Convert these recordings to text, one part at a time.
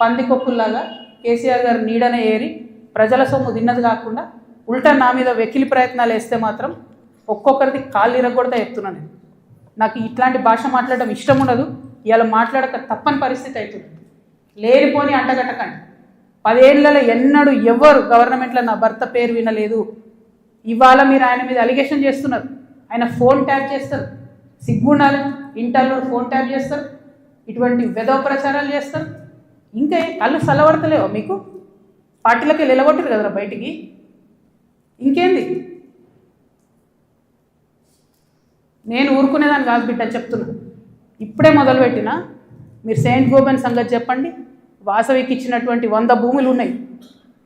పందికొక్కుల్లాగా కేసీఆర్ గారు నీడనే ఏరి ప్రజల సొమ్ము తిన్నది కాకుండా ఉల్టా నా మీద వెకిలి ప్రయత్నాలు వేస్తే మాత్రం ఒక్కొక్కరిది కాళ్ళు ఇరగొడతా చెప్తున్నాను నేను. నాకు ఇట్లాంటి భాష మాట్లాడడం ఇష్టం ఉండదు. ఇలా మాట్లాడక తప్పని పరిస్థితి అవుతుంది లేనిపోని అంటగట్టకండి. పదేళ్ళలో ఎన్నడూ ఎవ్వరు గవర్నమెంట్లో నా భర్త పేరు వినలేదు. ఇవాళ మీరు ఆయన మీద అలిగేషన్ చేస్తున్నారు. ఆయన ఫోన్ ట్యాప్ చేస్తారు. సిగ్గుండాలి. ఇంటర్లో ఫోన్ ట్యాప్ చేస్తారు. ఇటువంటి వెధవ ప్రచారాలు చేస్తారు. ఇంకా కళ్ళు చల్లబడతలేవా మీకు? పార్టీలకి వెళ్ళగొట్టారు కదరా బయటికి. ఇంకేంది? నేను ఊరుకునేదాన్ని కాదు బిడ్డ చెప్తున్నా. ఇప్పుడే మొదలుపెట్టిన. మీరు సెయింట్ గోబెన్ సంగతి చెప్పండి. వాసవికి ఇచ్చినటువంటి వంద భూములు ఉన్నాయి.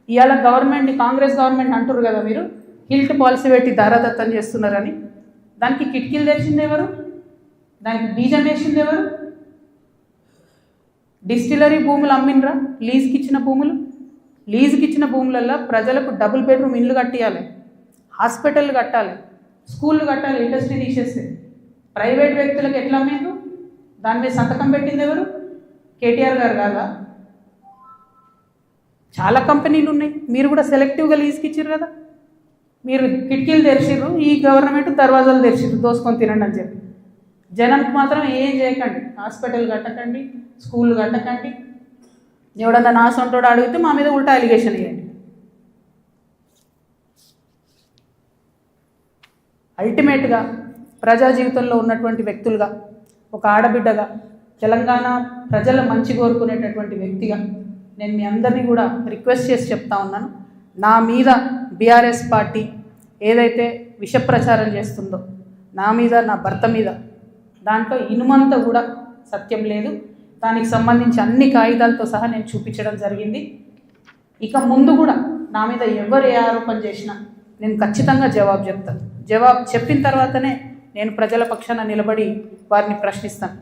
ఇవాళ గవర్నమెంట్ కాంగ్రెస్ గవర్నమెంట్ అంటారు కదా మీరు? హిల్ట్ పాలసీ పెట్టి దారాదత్తం చేస్తున్నారని. దానికి కిటికీలు తెరిచింది ఎవరు? దానికి బీజం వేసింది ఎవరు? డిస్టిలరీ భూములు అమ్మినరా లీజ్కి ఇచ్చిన భూములు? లీజుకి ఇచ్చిన భూములల్లో ప్రజలకు డబుల్ బెడ్రూమ్ ఇల్లు కట్టియాలి హాస్పిటల్ కట్టాలి స్కూళ్ళు కట్టాలి ఇండస్ట్రీ తీసేస్తే ప్రైవేట్ వ్యక్తులకు ఎట్లా అమ్మిండ్రు? దాని మీద సంతకం పెట్టింది ఎవరు? కేటీఆర్ గారు కాదా? చాలా కంపెనీలు ఉన్నాయి. మీరు కూడా సెలెక్టివ్గా లీజ్కి ఇచ్చారు కదా? మీరు కిటికీలు తెరిచిర్రు ఈ గవర్నమెంట్ దర్వాజాలు తెరిచిర్రు దోసుకొని తినండి అని చెప్పి. జనంకి మాత్రం ఏం చేయకండి. హాస్పిటల్ కట్టకండి స్కూల్ కట్టకండి. ఎవడన్నా నా సొంటోడు అడిగితే మా మీద ఉల్టా అలిగేషన్ ఇవ్వండి అల్టిమేట్గా ప్రజా జీవితంలో ఉన్నటువంటి వ్యక్తులుగా ఒక ఆడబిడ్డగా తెలంగాణ ప్రజల మంచి కోరుకునేటటువంటి వ్యక్తిగా నేను మీ అందరినీ కూడా రిక్వెస్ట్ చేసి చెప్తా ఉన్నాను. నా మీద బీఆర్ఎస్ పార్టీ ఏదైతే విష ప్రచారం చేస్తుందో నా మీద నా భర్త మీద దాంట్లో ఇనుమంతా కూడా సత్యం లేదు. దానికి సంబంధించి అన్ని కాగితాలతో సహా నేను చూపించడం జరిగింది. ఇక ముందు కూడా నా మీద ఎవరు ఏ ఆరోపణ చేసినా నేను ఖచ్చితంగా జవాబు చెప్తాను జవాబు చెప్పిన తర్వాతనే నేను ప్రజల పక్షాన నిలబడి వారిని ప్రశ్నిస్తాను.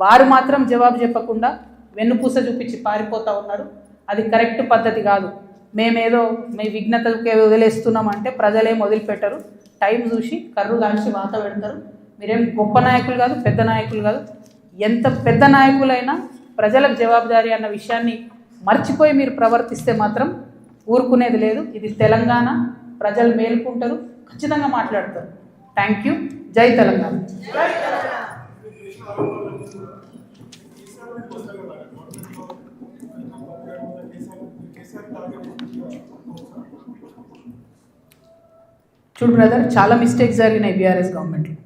వారు మాత్రం జవాబు చెప్పకుండా వెన్నుపూస చూపించి పారిపోతూ ఉన్నారు. అది కరెక్ట్ పద్ధతి కాదు. మేమేదో మీ విఘ్నతకే వదిలేస్తున్నాం అంటే ప్రజలేం వదిలిపెట్టరు. టైం చూసి కర్రు కాల్చి వాత పెడతారు. మీరేం గొప్ప నాయకులు కాదు పెద్ద నాయకులు కాదు. ఎంత పెద్ద నాయకులైనా ప్రజలకు జవాబుదారీ అన్న విషయాన్ని మర్చిపోయి మీరు ప్రవర్తిస్తే మాత్రం ఊరుకునేది లేదు. ఇది తెలంగాణ ప్రజలు మేలుకుంటారు ఖచ్చితంగా మాట్లాడతారు. థ్యాంక్ యూ జై తెలంగాణ. చూడు బ్రదర్ చాలా మిస్టేక్స్ జరిగినాయి బీఆర్ఎస్ గవర్నమెంట్లో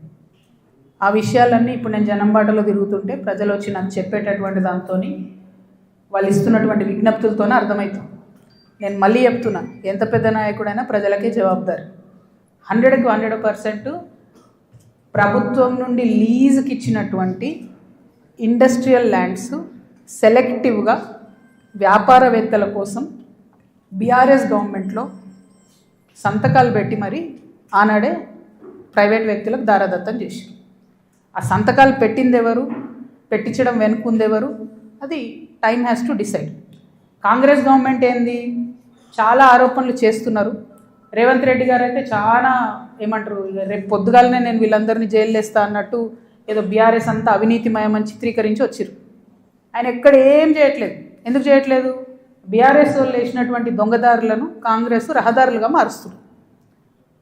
ఆ విషయాలన్నీ ఇప్పుడు నేను జనం బాటలో తిరుగుతుంటే ప్రజలు వచ్చి నాకు చెప్పేటటువంటి దాంతో వాళ్ళు ఇస్తున్నటువంటి విజ్ఞప్తులతోనే అర్థమవుతుంది నేను మళ్ళీ చెప్తున్నా ఎంత పెద్ద నాయకుడైనా ప్రజలకే జవాబుదారు. హండ్రెడ్కి హండ్రెడ్ పర్సెంట్ ప్రభుత్వం నుండి లీజుకి ఇచ్చినటువంటి ఇండస్ట్రియల్ ల్యాండ్స్ సెలెక్టివ్గా వ్యాపారవేత్తల కోసం బీఆర్ఎస్ గవర్నమెంట్లో సంతకాలు పెట్టి మరి ఆనాడే ప్రైవేట్ వ్యక్తులకు దారాదత్తం చేశారు. ఆ సంతకాలు పెట్టింది ఎవరు పెట్టించడం వెనుకుంది ఎవరు అది time has to decide Congress government ఏంది? చాలా ఆరోపణలు చేస్తున్నారు. రేవంత్ రెడ్డి గారు అయితే చాలా ఏమంటారు రేపు పొద్దుగాలనే నేను వీళ్ళందరినీ జైలు వేస్తా అన్నట్టు ఏదో బీఆర్ఎస్ అంతా అవినీతిమయమని చిత్రీకరించి వచ్చారు ఆయన ఎక్కడ ఏం చేయట్లేదు. ఎందుకు చేయట్లేదు? బీఆర్ఎస్ వాళ్ళు వేసినటువంటి దొంగదారులను కాంగ్రెస్ రహదారులుగా మారుస్తున్నారు.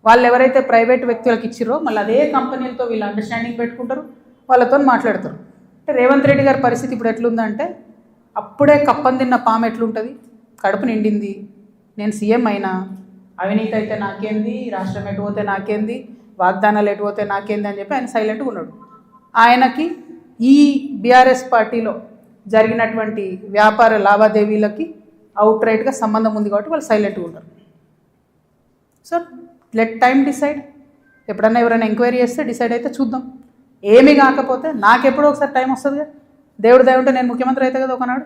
వాళ్ళు ఎవరైతే ప్రైవేట్ వ్యక్తులకు ఇచ్చిరో మళ్ళీ అదే కంపెనీలతో వీళ్ళు అండర్స్టాండింగ్ పెట్టుకుంటారు వాళ్ళతో మాట్లాడతారు. అంటే రేవంత్ రెడ్డి గారి పరిస్థితి ఇప్పుడు ఎట్లుందంటే అప్పుడే కప్పం తిన్న పాము ఎట్లుంటుంది? కడుపు నిండింది. నేను సీఎం అయినా అవినీతి అయితే నాకేంది రాష్ట్రం ఎటు పోతే నాకేంది వాగ్దానాలు ఎటు పోతే నాకేంది అని చెప్పి ఆయన సైలెంట్గా ఉన్నాడు. ఆయనకి ఈ బీఆర్ఎస్ పార్టీలో జరిగినటువంటి వ్యాపార లావాదేవీలకి అవుట్ రైట్గా సంబంధం ఉంది కాబట్టి వాళ్ళు సైలెంట్గా ఉంటారు. సో లెట్ టైం డిసైడ్ ఎప్పుడన్నా ఎవరైనా ఎంక్వైరీ చేస్తే డిసైడ్ అయితే చూద్దాం. ఏమీ కాకపోతే నాకెప్పుడో ఒకసారి టైం వస్తుంది దేవుడు దయ ఉంటే నేను ముఖ్యమంత్రి అయితే కదా ఒకనాడు.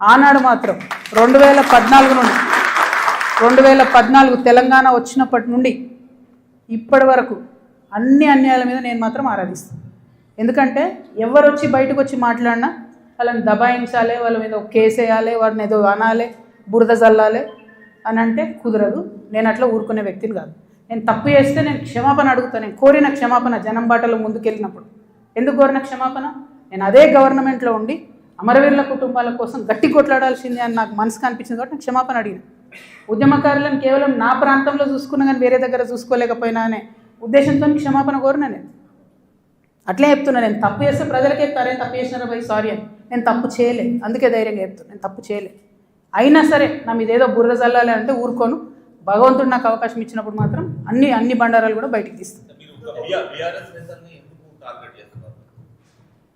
ఆనాడు మాత్రం రెండు వేల పద్నాలుగు నుండి రెండు వేల పద్నాలుగు తెలంగాణ వచ్చినప్పటి నుండి ఇప్పటి వరకు అన్ని అన్యాయాల మీద నేను మాత్రం ఆరాధిస్తాను. ఎందుకంటే ఎవరు వచ్చి బయటకు వచ్చి మాట్లాడినా వాళ్ళని దబాయించాలి వాళ్ళ మీద ఒక కేసు వేయాలి వాడిని ఏదో అనాలి బురద జల్లాలి అని అంటే కుదరదు. నేను అట్లా ఊరుకునే వ్యక్తిని కాదు. నేను తప్పు చేస్తే నేను క్షమాపణ అడుగుతాను. నేను కోరిన క్షమాపణ జనం బాటలో ముందుకెళ్ళినప్పుడు. ఎందుకు కోరిన క్షమాపణ? నేను అదే గవర్నమెంట్లో ఉండి అమరవీరుల కుటుంబాల కోసం గట్టి కొట్లాడాల్సిందే అని నాకు మనసుకు అనిపించింది కాబట్టి నేను క్షమాపణ అడిగిన. ఉద్యమకారులను కేవలం నా ప్రాంతంలో చూసుకున్నా కానీ వేరే దగ్గర చూసుకోలేకపోయినా అనే ఉద్దేశంతో క్షమాపణ కోరినా నేను. అట్లే చెప్తున్నా నేను తప్పు చేస్తే ప్రజలకే చెప్తారే తప్పు చేసినారా బై సారీ అని. నేను తప్పు చేయలే అందుకే ధైర్యంగా చెప్తున్నా నేను తప్పు చేయలే అయినా సరే నా మీద ఏదో బుర్ర చల్లాలి అంటే ఊరుకోను. భగవంతుడు నాకు అవకాశం ఇచ్చినప్పుడు మాత్రం అన్ని అన్ని బండారాలు కూడా బయటికి తీస్తాను.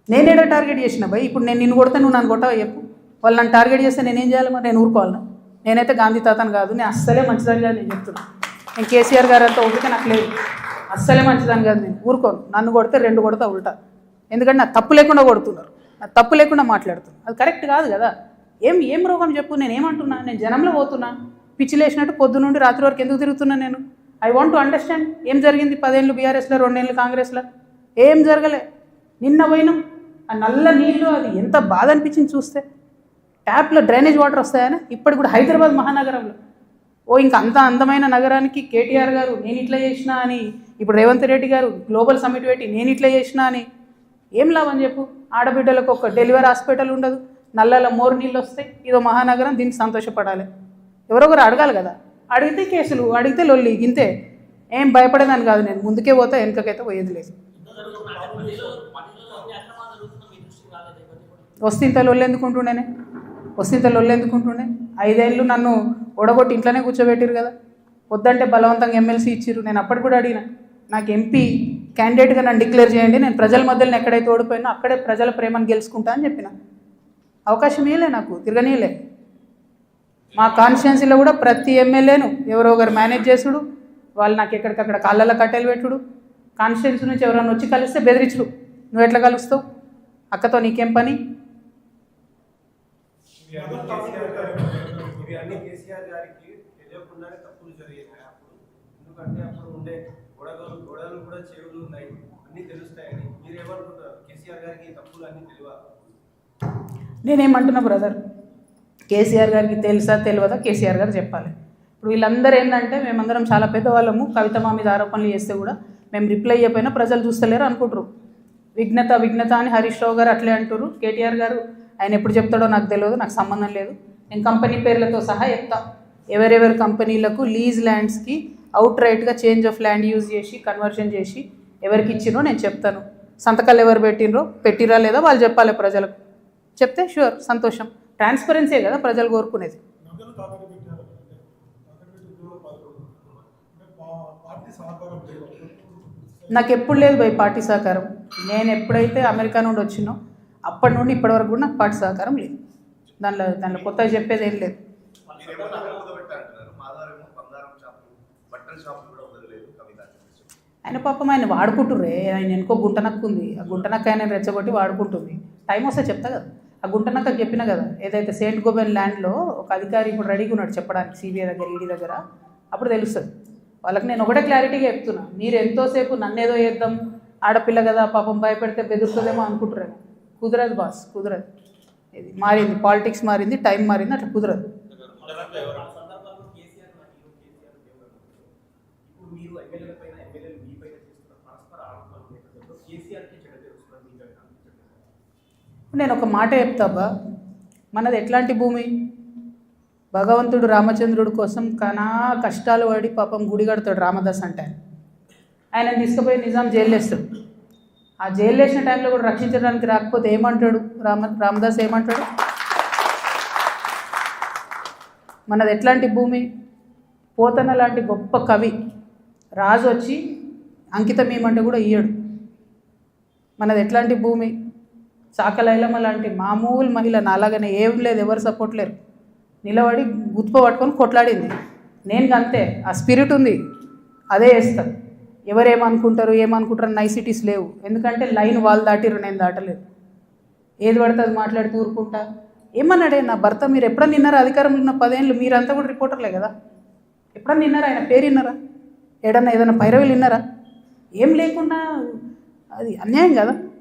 నేనేడా టార్గెట్ చేసిన భయ్. ఇప్పుడు నేను నిన్ను కొడితే నువ్వు నన్ను కొట్టవా చెప్పు. వాళ్ళు నన్ను టార్గెట్ చేస్తే నేనేం చేయాలి మరి? నేను ఊరుకోవాలా? నేనైతే గాంధీ తాతను కాదు నేను అస్సలే మంచిదని కాదు నేను చెప్తున్నా. నేను కేసీఆర్ గారు అంతా ఓపిక నాకు లేదు. అస్సలే మంచిదని కాదు నేను. ఊరుకోను. నన్ను కొడితే రెండు కొడతా ఉల్టా. ఎందుకంటే నాకు తప్పు లేకుండా కొడుతున్నారు. నాకు తప్పు లేకుండా మాట్లాడుతున్నారు. అది కరెక్ట్ కాదు కదా. ఏం ఏం రోగం చెప్పు? నేను ఏమంటున్నా? నేను జనంలో పోతున్నా. పిచ్చి లేచినట్టు పొద్దు నుండి రాత్రి వరకు ఎందుకు తిరుగుతున్నా నేను? ఐ వాంట్ టు అండర్స్టాండ్ ఏం జరిగింది పదేళ్ళు బీఆర్ఎస్లో రెండేళ్ళు కాంగ్రెస్లో. ఏం జరగలే? నిన్న పోయినాం. ఆ నల్ల నీళ్ళు అది ఎంత బాధ అనిపించింది చూస్తే. ట్యాప్లో డ్రైనేజ్ వాటర్ వస్తాయని? ఇప్పటికి కూడా హైదరాబాద్ మహానగరంలో. ఓ ఇంక అంత అందమైన నగరానికి కేటీఆర్ గారు నేను ఇట్లా చేసినా అని. ఇప్పుడు రేవంత్ రెడ్డి గారు గ్లోబల్ సమ్మిట్ పెట్టి నేను ఇట్లా చేసినా అని. ఏం లాభం చెప్పు? ఆడబిడ్డలకు ఒక డెలివరీ హాస్పిటల్ ఉండదు. నల్లల మోరు నీళ్ళు వస్తాయి. ఇదో మహానగరం దీనికి సంతోషపడాలి. ఎవరొకరు అడగాలి కదా. అడిగితే కేసులు అడిగితే లొల్లి ఇంతే. ఏం భయపడేదాన్ని కాదు నేను. ముందుకే పోతా వెనకకైతే పోయేది లేదు. వస్తే లొల్లు ఎందుకుంటుండేనే వస్తే లొల్లు ఎందుకుంటుండే ఐదేళ్ళు నన్ను ఒడగొట్టి ఇంట్లోనే కూర్చోబెట్టిరు కదా. వద్దంటే బలవంతంగా ఎమ్మెల్సీ ఇచ్చిర్రు. నేను అప్పటికి కూడా అడిగిన నాకు ఎంపీ క్యాండిడేట్గా నన్ను డిక్లేర్ చేయండి. నేను ప్రజల మధ్యలో ఎక్కడైతే ఓడిపోయినా అక్కడే ప్రజల ప్రేమను గెలుచుకుంటా అని చెప్పిన. అవకాశం ఇవ్వలే నాకు తిరగనీయలే. మా కాన్స్టిట్యున్సీలో కూడా ప్రతి ఎమ్మెల్యేను ఎవరో ఒకరు మేనేజ్ చేసుడు వాళ్ళు నాకు ఎక్కడికక్కడ కాళ్ళలో కట్టెలు పెట్టుడు. కాన్స్టిట్యున్సీ నుంచి ఎవరైనా వచ్చి కలిస్తే బెదిరించుడు. నువ్వు ఎట్లా కలుస్తావు? అక్కతో నీకేం పని? నేనేమంటున్నా బ్రదర్? కేసీఆర్ గారికి తెలుసా తెలియదా? కేసీఆర్ గారు చెప్పాలి. ఇప్పుడు వీళ్ళందరూ ఏంటంటే మేమందరం చాలా పెద్దవాళ్ళము. కవిత మా మీద ఆరోపణలు చేస్తే కూడా మేము రిప్లై అయిపోయినా ప్రజలు చూస్తలేరు అనుకుంటారు. విఘ్నత విఘ్నత అని హరీష్ రావు గారు అట్లే అంటారు. కేటీఆర్ గారు ఆయన ఎప్పుడు చెప్తాడో నాకు తెలియదు నాకు సంబంధం లేదు. నేను కంపెనీ పేర్లతో సహా చెప్తా. ఎవరెవరి కంపెనీలకు లీజ్ ల్యాండ్స్కి అవుట్ రైట్గా చేంజ్ ఆఫ్ ల్యాండ్ యూజ్ చేసి కన్వర్షన్ చేసి ఎవరికి ఇచ్చినో నేను చెప్తాను. సంతకాలు ఎవరు పెట్టినరో పెట్టిరా లేదా వాళ్ళు చెప్పాలి ప్రజలకు. చెప్తే షూర్ సంతోషం. ట్రాన్స్పరెన్సీ కదా ప్రజలు కోరుకునేది. నాకు ఎప్పుడు లేదు భయ్ పార్టీ సహకారం. నేను ఎప్పుడైతే అమెరికా నుండి వచ్చినో అప్పటి నుండి ఇప్పటి వరకు కూడా నాకు పార్టీ సహకారం లేదు. దానిలో దానిలో కొత్తగా చెప్పేది ఏం లేదు. ఆయన పాపం ఆయన వాడుకుంటుర్రే. ఆయన ఎనుకో గుంటనక్కు ఉంది ఆ గుంటనక్క ఆయన రెచ్చగొట్టి వాడుకుంటుంది. టైం వస్తే చెప్తా కదా. ఆ గుంటనక్క చెప్పిన కదా ఏదైతే సెయింట్ గోబెన్ ల్యాండ్లో ఒక అధికారి ఇప్పుడు రెడీగా ఉన్నాడు చెప్పడానికి సిబిఐ దగ్గర ఈడీ దగ్గర అప్పుడు తెలుస్తుంది. వాళ్ళకి నేను ఒకటే క్లారిటీగా చెప్తున్నా మీరు ఎంతోసేపు నన్నేదో చేద్దాం ఆడపిల్ల కదా పాపం భయపెడితే బెదురుతుందేమో అనుకుంటున్నాను కుదరదు బాస్ కుదరదు. ఇది మారింది పాలిటిక్స్ మారింది టైం మారింది అట్లా కుదరదు ఉండనట్లు ఎవరు ఇప్పుడు మీరు ఎమ్మెల్యేల పైన ఎమ్మెల్యేలు మీ పైన చేస్తున్న పరస్పర ఆరోపణల నేపథ్యంలో కేసీఆర్కి చెడ్డ పేరు వస్తున్నారు మీ పైన నేను ఒక మాట చెప్తాబ్బా మనది ఎట్లాంటి భూమి? భగవంతుడు రామచంద్రుడి కోసం కనా కష్టాలు పడి పాపం గుడి కడతాడు రామదాస్ అంటే ఆయన. తీసుకుపోయి నిజాం జైలేస్తాడు ఆ జైలు వేసిన టైంలో కూడా రక్షించడానికి రాకపోతే ఏమంటాడు? రామ రామదాస్ ఏమంటాడు? మనది ఎట్లాంటి భూమి? పోతన లాంటి గొప్ప కవి రాజు వచ్చి అంకితం ఏమంటే కూడా ఇయ్యడు. మనది ఎట్లాంటి భూమి? చాకలైలమ్మ లాంటి మామూలు మహిళ నాలాగనే ఏం లేదు ఎవరు సపోర్ట్ లేరు. నిలబడి గుత్ప పట్టుకొని కొట్లాడింది. నేను అంతే ఆ స్పిరిట్ ఉంది. అదే వేస్తాను ఎవరు ఏమనుకుంటారు ఏమనుకుంటారు నైసిటీస్ లేవు. ఎందుకంటే లైన్ వాళ్ళు దాటిరు నేను దాటలేదు. ఏది పడితే అది మాట్లాడి ఊరుకుంటా. ఏమన్నాడే నా భర్త మీరు ఎప్పుడన్నా నిన్నారా? అధికారంలో ఉన్న పదేళ్ళు మీరంతా కూడా రిపోర్టర్లే కదా. ఎప్పుడన్నా నిన్నారా? ఆయన పేరు విన్నారా? ఏడన్నా ఏదైనా పైరవీలు విన్నారా? ఏం లేకుండా అది అన్యాయం కదా.